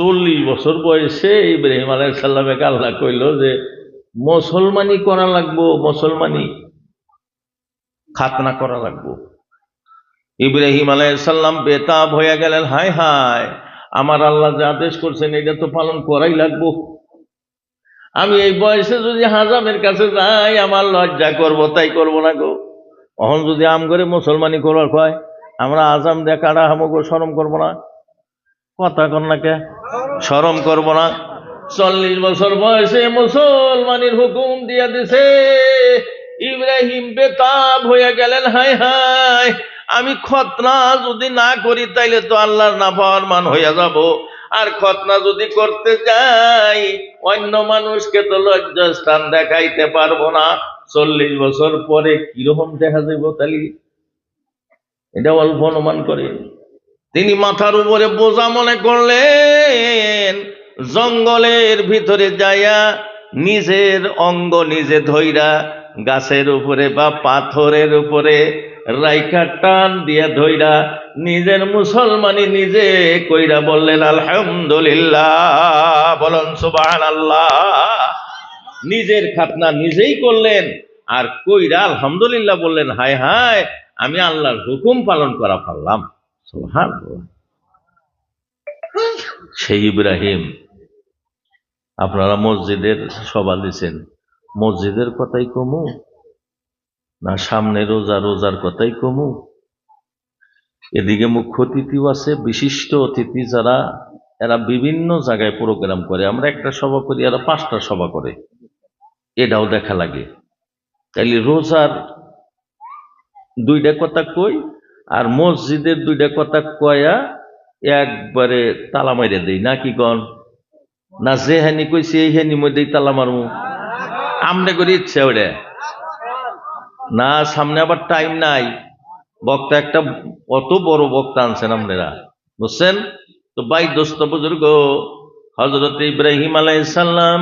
চল্লিশ বছর বয়সে ইব্রাহিম আলাই সাল্লামকে আল্লাহ কইল যে মুসলমানি করা লাগবো, মুসলমানি খাতনা করা লাগবো। ইব্রাহিম আলাই সাল্লাম বেতাব হয়ে গেলেন হায় হায় আমার আল্লাহ যে আদেশ করছেন এটা তো পালন করাই লাগবো। আমি এই বয়সে যদি হাজামের কাছে যাই, আমার লজ্জা করব, তাই করব না গো। অহন যদি আম করে মুসলমানি করার কয় আমরা আজাম দিয়ে কাটা হামগো সরম করব না। কথা কর না কে সরম করব না। চল্লিশ বছর বয়সে মুসলমানের হুকুম দিয়া দিছে, ইব্রাহিম বেতাব হয়ে গেলেন, হায় হায়, আমি খতনা যদি না করি তাইলে তো আল্লাহর না পাওয়ার মান হইয়া যাব। আর খতনা যদি করতে যাই, অন্য মানুষকে তো লজ্জাস্থান দেখাইতে পারব না। চল্লিশ বছর পরে কীরকম দেখা যাইব তালি? এটা অল্প অনুমান করে। তিনি মাথার উপরে বোঝা মনে করলেন, জঙ্গলের ভিতরে যাইয়া নিজের অঙ্গ নিজে ধইরা গাছের উপরে বা পাথরের উপরে রাইখা টান দিয়া ধইরা নিজের মুসলমানি নিজে কইরা বললেন, আলহামদুলিল্লাহ। বলন সুবাহ আল্লাহ নিজের খাতনা নিজেই করলেন আর কইরা আলহামদুলিল্লাহ বললেন, হায় হায়, আমি আল্লাহর হুকুম পালন করা পারলাম। সেই ইব্রাহিম, আপনারা মসজিদের সভা দিছেন। মসজিদের কথাই কমু? না, সামনে রোজা, রোজার কথাই কমু? এদিকে মুখ্য অতিথিও আছে, বিশিষ্ট অতিথি যারা, এরা বিভিন্ন জায়গায় প্রোগ্রাম করে। আমরা একটা সভা করি, এরা পাঁচটা সভা করে। এটাও দেখা লাগে। তাইলে রোজার দুইটা কথা কই? আর মসজিদের দুইটা কথা কয়া একবারে তালা মাইরে দেই। না কি কন? না যে হানি কইছি, এই হানি মধ্যেই তালা মারমু। আমনে করে ইচ্ছে ওটা না, সামনে আবার টাইম নাই। বক্তা একটা অত বড় বক্তা আনছেন আপনারা বুঝছেন? তো বাই দোস্ত বুজুর্গ হজরত ইব্রাহিম আলাইসাল্লাম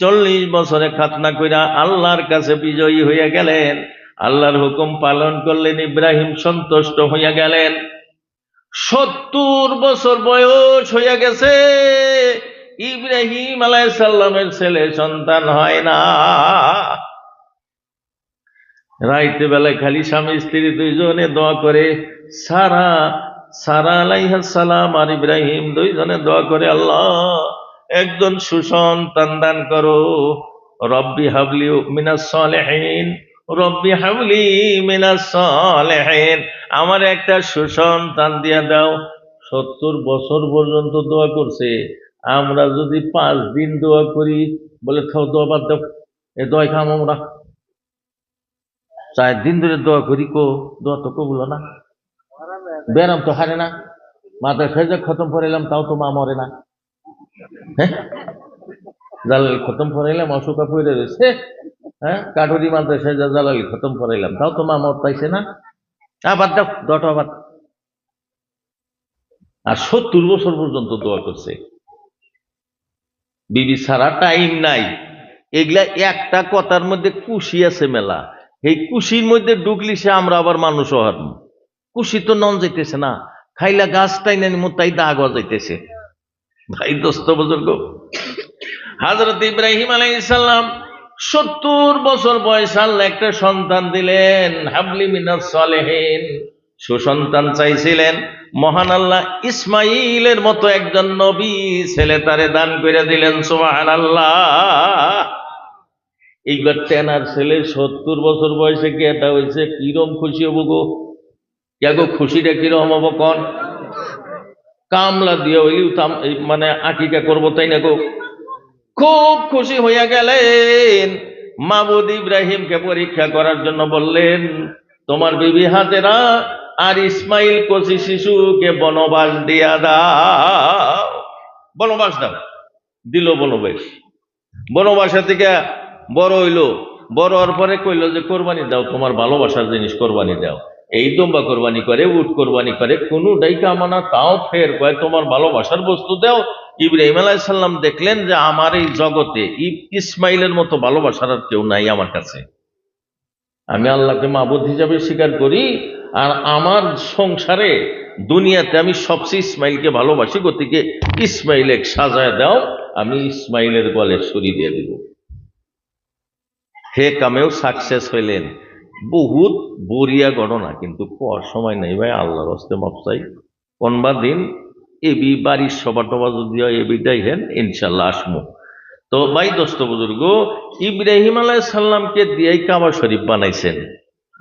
চল্লিশ বছরে খাতনা কইরা আল্লাহর কাছে বিজয়ী হইয়া গেলেন। আল্লাহর হুকুম পালন করলেন, ইব্রাহিম সন্তুষ্ট হইয়া গেলেন। সত্তর বছর বয়স হইয়া গেছে। ইব্রাহিম আলাইসাল্লামের ছেলে সন্তান হয় না। রাইতে বেলায় খালি স্বামী, স্ত্রী দুইজনে দোয়া করে, সারা সারা আলাইহাসালাম আর ইব্রাহিম দুইজনে দোয়া করে, আল্লাহ, একজন সুসন্তান দান করো। রব্বি হাবলি মিনাস সালেহিন। রব্বি হাবলি মিনাস সালেহিন। আমার একটা সুসন্তান দিয়া দাও, সত্তর বছর পর্যন্ত দোয়া করছে। আমরা যদি পাঁচ দিন দোয়া করি, বলে খাও দোয়া বাদ দাও, এ দোয়া খাম আমরা। চার দিন ধরে দোয়া করি কো, দোয়া তো কবুল না। ব্যারাম তো হারে না। মাথা ফেজা খতম করাইলাম, তাও তো মা মরে না। হ্যাঁ? জালালি খতম করাইলাম, অসুখা পড়ে রয়েছে। হ্যাঁ? কাঠুরি মাথা সেজা জালালি খতম করাইলাম। তাও তো মা মর পাইছে না? আবার দাও দটা আবার আর সত্তর বছর পর্যন্ত দোয়া করছে। বিবি, সারা টাইম নাই। এগুলা একটা কথার মধ্যে কুশি আছে মেলা। এই কুশির মধ্যে ঢুকলি সে, আমরা আবার মানুষ হওয়ার কুশি তো নন যাইতেছে না। খাইলা গাছ টাইনা নিমো, তাই দাগ যাইতেছে। ভাই, দোস্ত বুজুর্গ হাজরত ইব্রাহিম আলাইসাল্লাম সত্তর বছর বয়স আল্লাহ একটা সন্তান দিলেন, হাবলি মিনাস সালেহিন। সুসন্তান চাইছিলেন, মহান আল্লাহ ইসমাইলের মতো একজন নবী ছেলে তারে দান করে দিলেন সুবাহান আল্লাহ এইবার টেনার ছেলে সত্তর বছর বয়সে কি এটা হয়েছে? কিরম খুশি হব গো? গো খুশিটা কিরম হব কন? কামলা দিয়ে ওই মানে আকিকা করব, তাই না গো? খুব খুশি হইয়া গেলেন। মাবুদ ইব্রাহিমকে পরীক্ষা করার জন্য বললেন, তোমার বিবি হাতেরা আর ইসমাইল কচি শিশুকে বনবাস দিয়া দাও। বনবাস দাও, দিল বনবাস। বনবাসা থেকে বড় হইল, বড় হওয়ার পরে কইলো যে, কোরবানি দাও, তোমার ভালোবাসার জিনিস কোরবানি দাও। এই দম্বা কোরবানি করে, উট কোরবানি করে কোনো ডাইকা মানা তাও ফের কয়, তোমার ভালোবাসার বস্তু দাও ইব্রাহিম আলাইসাল্লাম দেখলেন যে আমার এই জগতে ইসমাইলের মতো ভালোবাসার আর কেউ নাই আমার কাছে। আমি আল্লাহকে মাবুদ হিসাবে স্বীকার করি, আর আমার সংসারে, দুনিয়াতে আমি সবচেয়ে ইসমাইলকে ভালোবাসি, গতিকে ইসমাইল সাজায় দাও, আমি ইসমাইলের গলে ছুরি দিয়ে দিব। হে কামেও সাকসেস হইলেন। বহুত বরিয়া ঘটনা, কিন্তু সময় নেই ভাই, আল্লাহর হস্তে মাপসাই কোনবা দিন এবি বাড়ির সভা টবা যদি হয় হেন, ইনশাল্লাহ আসমু। তো ভাই দোস্ত বুজুর্গ, ইব্রাহিম আলাই সাল্লামকে দিয়েই কাবা শরীফ বানাইছেন,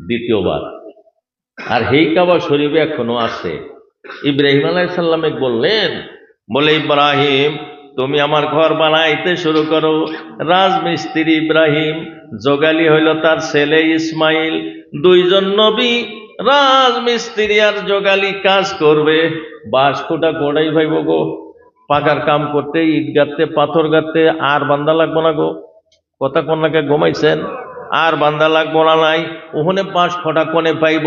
দ্বিতীয়বার। আর হেই কাবা শরীফ এখনও আছে। ইব্রাহিম আলাই সাল্লামে বললেন, বলে ইব্রাহিম, তুমি আমার ঘর বানাইতে শুরু করো। রাজমিস্ত্রি ইব্রাহিম, জোগালি হইল তার ছেলে ইসমাইল, দুইজন নবী রাজমিস্ত্রি আর জোগালি কাজ করবে। বাঁশ খুঁটা গোড়াই ভাইব গো? পাকার কাম করতে, ইট গাঁততে পাথর গাঁততে আর বান্দা লাগবো না গো? কথা কন্যাকে ঘুমাইছেন? আর বান্দা লাগবো না নাই? ওখানে পাঁচ ফটা কোনে পাইব?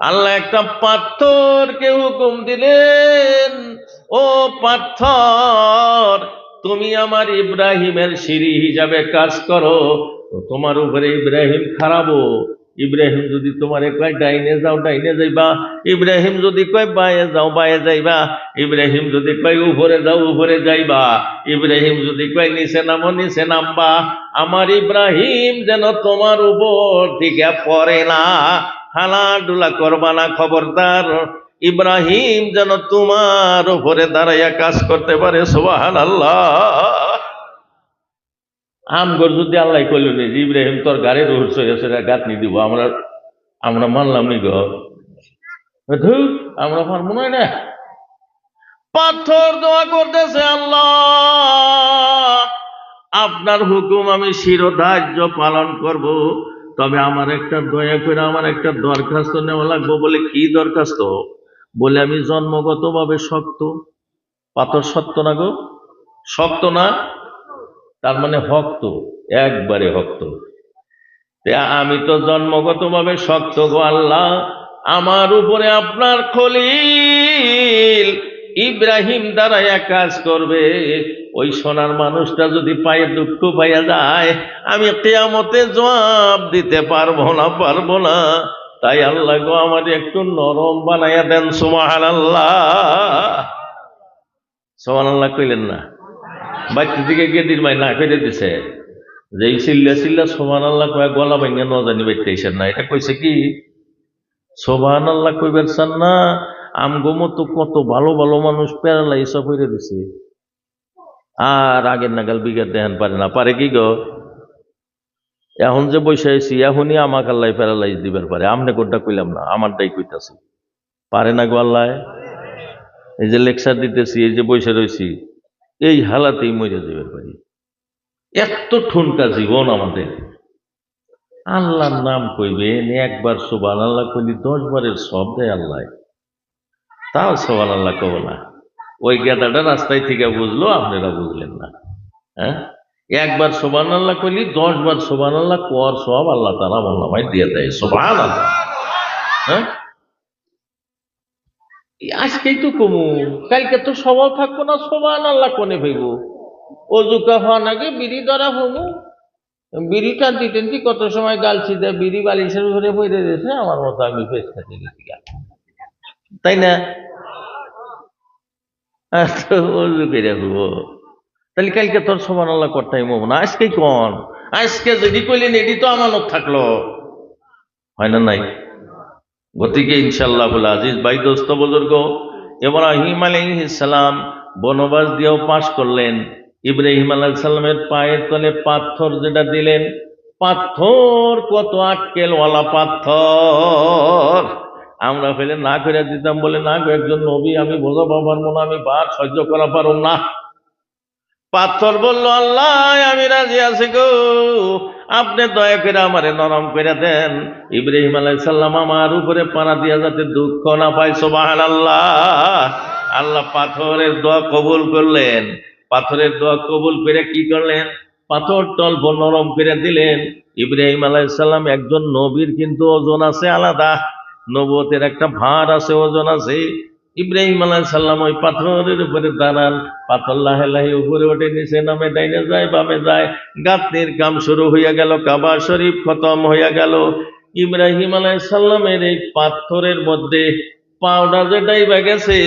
আল্লাহ একটা পাথরকে হুকুম দিলেন, ও পাথর, তুমি আমার ইব্রাহিমের সিঁড়ি হিসাবে কাজ করো তোমার উপরে ইব্রাহিম খারাপো ইব্রাহিম যদি তোমার কয়, ডাইনে যাও, ডাইনে যাইবা। ইব্রাহিম যদি কয়, বায়ে যাও, বায়ে যাইবা। ইব্রাহিম যদি কয়, উপরে যাও, উপরে যাইবা। ইব্রাহিম যদি কয়, নিচে নামো, নিচে নামবা। আমার ইব্রাহিম যেন তোমার উপর থেকে পড়ে না। হালা ডুলা করবা না, খবরদার। ইব্রাহিম যেন তোমার উপরে দাঁড়াইয়া কাজ করতে পারে সোবাহান আল্লাহ আমগর যদি আল্লাহ কইল রে ইব্রাহিম তোর গাড়ির রহস্য গাত নি দিব, আমরা আমরা মানলাম নি গো। আমরা পারব না? এটা পাথর দোয়া করতেছে আল্লাহ। আপনার হুকুম আমি শিরোধার্য পালন করব। তবে আমার একটা দয়া করে, আমার একটা দরখাস্ত নেওয়া লাগবো বলে কি দরখাস্ত? বলে আমি জন্মগতভাবে শক্ত। পাথর সত্য না গো? শক্ত না? তার মানে ভক্ত, একবারে ভক্ত। তে আমি তো জন্মগতভাবে শক্ত গো আল্লাহ, আমার উপরে আপনার খলিল ইব্রাহিম দ্বারা এক কাজ করবে। ওই সোনার মানুষটা যদি পায়ে দুঃখ পাইয়া যায়, আমি কেয়ামতে জবাব দিতে পারব না পারব না। তাই আল্লাহ গো আমার একটু নরম বানাইয়া দেন সুমাহান আল্লাহ সোমান আল্লাহ কইলেন না? বাচ্চা দিকে গিয়ে দিন ভাই না কেটে দিছে। যে চিল্লা চিল্লা সোমান আল্লাহ কয়ে, গলা ভাঙিয়া ন জানি বাইতেছেন না। এটা কইছে কি? সোবাহান আল্লাহ কইবার চান না আমগো মতো কত ভালো ভালো মানুষ প্যারালাইজ হয়ে দিছে। আর আগের নাগাল বিঘাত দেখান পারে না। পারে কি গো? এখন যে বসে আছি এখনই আমাকে আল্লাহ প্যারালাইজ দিবার পারে। আমনে কোনটা কইলাম না আমার আমারটাই কইতাছি। পারে না গো আল্লাহ? এই যে লেকচার দিতেছি, এই যে বসে রয়েছি এই হালাতেই মরে যাবার পারি এত ঠুনকা জীবন আমাদের। আল্লাহর নাম কইবেন, একবার সোবান আল্লাহ কইলি, দশ বারের সব দেয় আল্লাহ। তাও সোবান আল্লাহ কব না। ওই গেদাটা রাস্তায় থেকে বুঝলো, আপনারা বুঝলেন না। হ্যাঁ? একবার সোবান আল্লাহ কইলি, দশ বার সোবান আল্লাহ কর সব আল্লাহ তারা মোল্লামায় দিয়ে দেয়। সোবান আল্লাহ হ্যাঁ? আজকেই তো কমু। কালকে তো সবাই থাকব না সোবান আল্লাহ কোনে ভাইব। অজুকা হওয়ার আগে বিড়ি ধরা হব। বিড়ি টানতি টানতি কত সময় গালছি দেয় বিড়ি বালিশের ঘরে বইতে দিয়েছে আমার মতো আমি ফেস। তাই না? তাহলে কালকে তোর সমান আল্লাহ করতাই মব না, আজকে কোন? আজকে যদি কইলেন এটি তো আমানত থাকল। হয় না নাই? গতিকে ইনশাল্লাহ আজিজ, ভাই দোস্ত, বুজুর্গ, ইব্রাহিম আলাইহিসসালাম বনবাস দিয়েও পাশ করলেন। ইব্রাহিম আলাইহিস সালামের পায়ের তলে পাথর যেটা দিলেন, পাথর কত আক্কেলওয়ালা পাথর। আমরা ফেলে না করে দিতাম বলে না একজন নবী, আমি বোঝাবো পারব না আমি বার সহ্য করা পারব না। পাথর বলল, আল্লাহ, আমি রাজি আছি গো। আপনি দয়া করে আমারে নরম করে দেন। ইব্রাহিম আলাইসাল্লাম আমার উপরে পাড়া দিয়া যাতে দুঃখ না পাই সোবাহান আল্লাহ আল্লাহ পাথরের দোয়া কবুল করলেন। পাথরের দোয়া কবুল করে কি করলেন? পাথর তল্প নরম করে দিলেন। ইব্রাহিম আলাইসাল্লাম একজন নবীর কিন্তু ওজন আছে আলাদা। নবতের একটা ভার আছে, ওজন আছে। ইব্রাহিম আলাহ সাল্লাম ওই পাথরের উপরে দাঁড়ান, পাথর লাহে লাহে উপরে ওঠে নিচে নামে, ডাইনে যায়, বামে যায়, গাঁথনির কাম শুরু হইয়া গেল, কাবা শরীফ খতম হইয়া গেল। ইব্রাহিম আলাহ সাল্লামের এই পাথরের মধ্যে পাউডার যেটাই বা গেছে,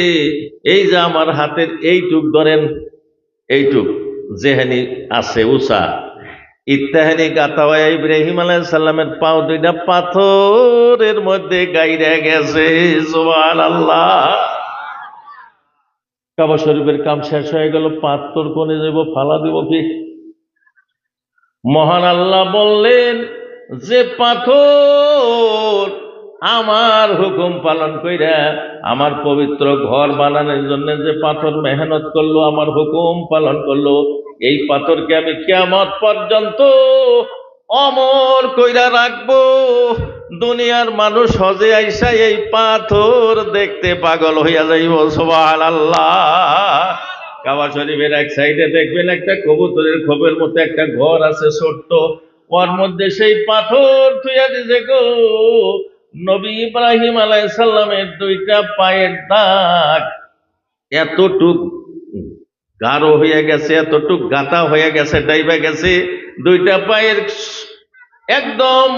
এই যে আমার হাতের এইটুক ধরেন, এইটুক যেহানি আছে উষা ইত্যাহানি গাতাওয়া ইব্রাহিম আলাইহিস সালামের পাও দুইটা পাথরের মধ্যে গাইরা গেছে, সুবহানাল্লাহ। কাবা শরীফের কাম শেষ হয়ে গেল, পাথর কোনে যাব ফালা দিব কি? মহান আল্লাহ বললেন, যে পাথর আমার হুকুম পালন কইরা আমার পবিত্র ঘর বানানোর জন্য যে পাথর মেহনত করল, আমার হুকুম পালন করল, এই পাথরকে আমি কিয়ামত পর্যন্ত অমর কইরা রাখব। দুনিয়ার মানুষ হজে আইসা এই পাথর দেখতে পাগল হইয়া যাইব সোবাল আল্লাহ কাবা শরীফের এক সাইডে দেখবেন একটা কবুতরের খোপের মতো একটা ঘর আছে ছোট্ট। ওর মধ্যে সেই পাথর থুইয়া দিছে গো। নবী ইব্রাহিম আলাই সাল্লামের দুইটা পায়ের দাগ এতটুক গাঢ় হয়ে গেছে, এতটুক গাতা হয়ে গেছে, ডাইবা গেছে, দুইটা পায়ের একদম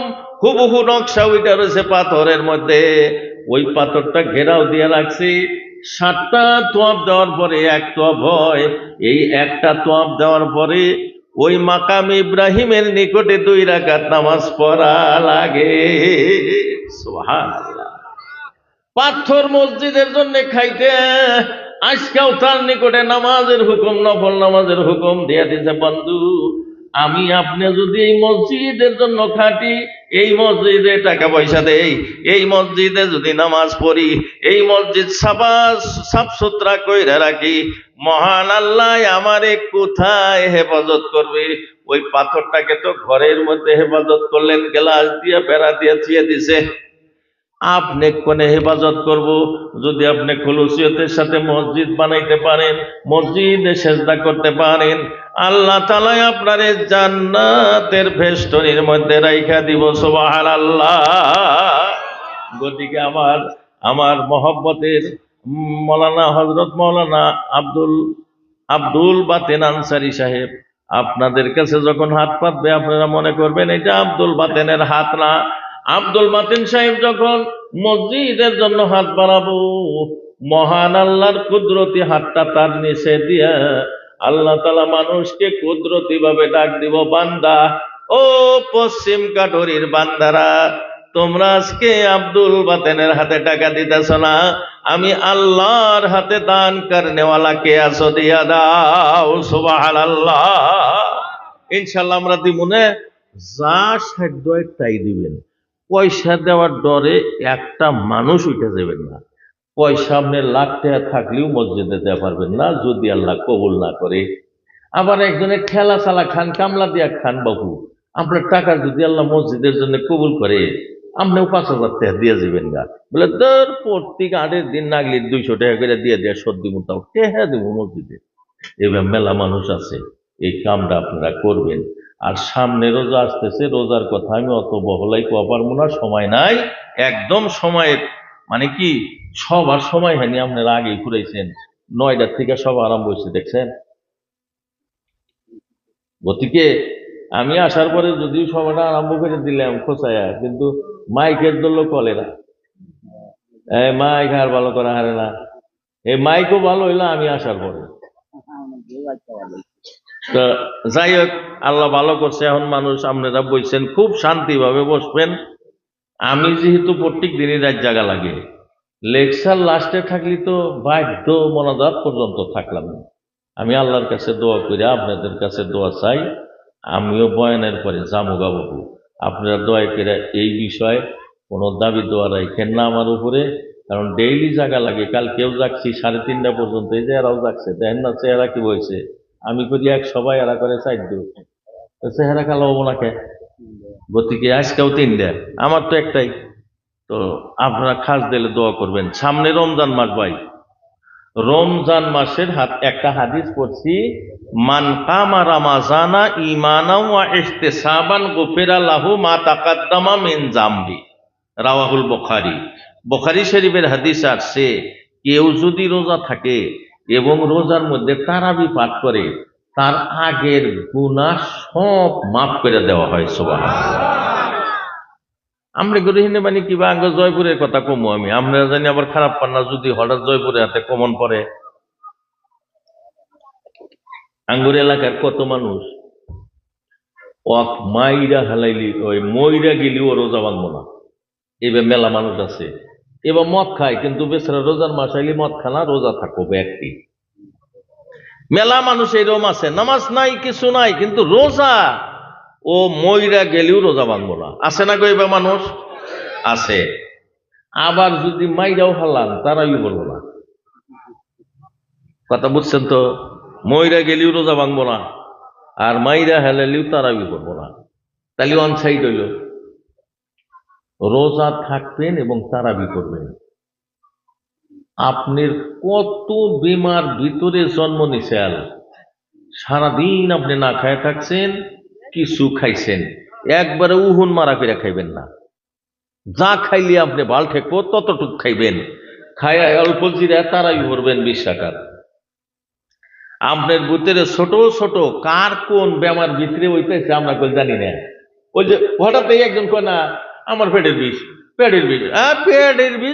হুবহু নকশা ওইটা রয়েছে পাথরের মধ্যে। ওই পাথরটা ঘেরাও দিয়ে রাখছি। সাতটা তোয়াব দেওয়ার পরে এক তোয়াব হয়। এই একটা তোয়াব দেওয়ার পরে ওই মাকাম ইব্রাহিমের নিকটে দুই রাকাত নামাজ পড়া লাগে। পাথর মসজিদের জন্য খাইতে আজকাল তার নিকটে নামাজের হুকুম, নফল নামাজের হুকুম দিয়ে দিছে, বন্ধু। আমি আপনি যদি এই মসজিদের জন্য খাটি, এই মসজিদে টাকা পয়সা দেই, এই মসজিদে যদি নামাজ পড়ি, এই মসজিদ সাফা, সাফ সুতরা কইরা রাখি, মহান আল্লাহ আমারে কোথায় হেফাজত করবে? ওই পাথরটাকে তো ঘরের মধ্যে হেফাজত করলেন, গ্লাস দিয়ে, বেড়া দিয়ে ছিয়ে দিছে। আপনি কোনে হেফাজত করব? যদি আপনি খুলুসিয়তের সাথে মসজিদ বানাইতে পারেন, মসজিদে সেজদা করতে পারেন, আল্লাহ তালাই আপনারে জান্নাতের ভেষ্টনির মধ্যে রাইখা দিব সোবাহার আল্লাহ গতিকে আমার আমার মহব্বতের মৌলানা হজরত মৌলানা আব্দুল আব্দুল বাতেন আনসারি সাহেব, আপনাদের কাছে যখন হাত পাতবে, আপনারা মনে করবেন এটা আব্দুল বাতেনের হাত না আব্দুল মাতিন সাহেব যখন মসজিদের জন্য হাত বাড়াবো, মহান আল্লাহর কুদরতি হাতটা তার নিচে দিয়া আল্লাহ তালা মানুষকে কুদরতি ভাবে ডাক দিব, বান্দা, ও পশ্চিম কাঠরির বান্দারা, তোমরা আজকে আব্দুল বাতেনের হাতে টাকা দিতেছ না? আমি আল্লাহর হাতে দান করনেওয়ালা কে আছো দিয়া দাও সুবাহ আল্লাহ ইনশাল্লাহ আমরা দিমুনে যা সাধ্য তাই দিবেন। পয়সা দেওয়ার ডরে একটা মানুষ উঠে যাবেন না। পয়সা আপনি লাখ টাকা থাকলেও মসজিদে দেওয়া পারবেন না, যদি আল্লাহ কবুল না করে। আবার একজনের খেলা চালা খান, কামলা দিয়া খান বাবু আপনার টাকা যদি আল্লাহ মসজিদের জন্য কবুল করে, আপনিও পাঁচ হাজার টাকা দিয়ে যাবেন না বলে তোর প্রত্যেক আটের দিন নাগলি দুইশো টাকা করে দিয়ে দেয় সর্দি মোটাও টেহা দেবো মসজিদে? এবার মেলা মানুষ আছে। এই কামটা আপনারা করবেন। আর সামনে রোজা আসতেছে, রোজার কথা আমি অত বহলাই কোয়া পারব না, সময় নাই, একদম সময়ের মানে কি সবার সময় হয়নি, আপনারা আগেই ঘুরাইছেন, নয়টার থেকে সব আরম্ভ হয়েছে, দেখছেন? গতিকে আমি আসার পরে যদিও সবাটা আরম্ভ করে দিলাম খোঁচায়া, কিন্তু মাইকের জন্য কলে না। এই মাইক আর ভালো করা হারে না। এই মাইকও ভালো হইল, আমি আসার পরে। তো যাই হোক, আল্লাহ ভালো করছে, এখন মানুষ আপনারা বলছেন, খুব শান্তিভাবে বসবেন। আমি যেহেতু প্রত্যেক দিনই রাত জায়গা লাগে। লেকচার লাস্টে থাকলে তো বাধ্য মনাজাত পর্যন্ত থাকলাম। আমি আল্লাহর কাছে দোয়া করি, আপনাদের কাছে দোয়া চাই। আমিও বয়ানের পরে জামুগা বাবু আপনারা দোয়া করে এই বিষয়ে কোনো দাবি দোয়া রাখেন না আমার উপরে, কারণ ডেইলি জায়গা লাগে। কাল কেউ যাচ্ছি সাড়ে তিনটা পর্যন্ত এই যে এরাও যাচ্ছে দেখেন না চেহারা কি বলছে আমি করি এক সবাই এরা করে চার দিও তো চেহারা কালো হব না কে গতিকে আজকেও তিনটা আমার তো একটাই। তো আপনারা খাস দিলে দোয়া করবেন। সামনে রমজান মাস ভাই। রমজান মাসের হাত একটা হাদিস পড়ছি, মান কামা রামাজানা ইমানা ওয়া ইহতিসাবান গুফিরা লাহু মা তাকাদ্দামা মিন জামবি। রাওয়াহুল বুখারী। বুখারী শরীফের হাদিস আসছে, কেউ যদি রোজা থাকে এবং রোজার মধ্যে তারাবি পাঠ করে, তার আগের গুনাহ সব মাফ করে দেওয়া হয়, সুবহানাল্লাহ। আমরা করে হিনে মানে কিবা আগে জয়পুরের কথা কমু আমি, আমরা জানি আবার খারাপ পান না, যদি হঠাৎ জয়পুরে হাতে কমন পড়ে। আঙ্গুর এলাকার কত মানুষ? অক মাইরা হালাইলি, ওই মইরা গেলি ও রোজা ভাঙবো না। এবার মেলা মানুষ আছে। এবার মদ খায়, কিন্তু বেচারা রোজার মাস আইলে মদ খানা, রোজা থাকো ব্যক্তি। মেলা মানুষ এরকম আছে, নামাজ নাই, কিছু নাই, কিন্তু রোজা, ও মইরা গেলেও রোজা ভাঙবো না। আছে না গো মানুষ? আছে। আবার যদি মাইরাও হালান তারাই বলব না। কথা বুঝছেন তো? মইরা গেলেও রোজা ভাঙবো না, আর মাইরা হেলালেও তারাই করব না। তাহলে অন সাইড হইল। রোজা থাকবেন এবং তারাবি করবেন। আপনার কত বেমার ভিতরে জন্ম নিছেন। সারাদিন আপনি না খায় থাকছেন, কিছু খাইছেন। একবারে উহুন মারা করে খাইবেন না। যা খাইলে আপনি ভালো ঠেকবো ততটুক খাইবেন। খাইয়া অল্প জিরা তারাই ভরবেন বিশ আপনার ভিতরে ছোট ছোট কার কোন বেমার ভিতরে হইতেছে আমরা জানি না। ওই যে হঠাৎ একজন কয় না আমার পেটের বিষ পেটের বিষ হ্যাঁ পেটের বিষ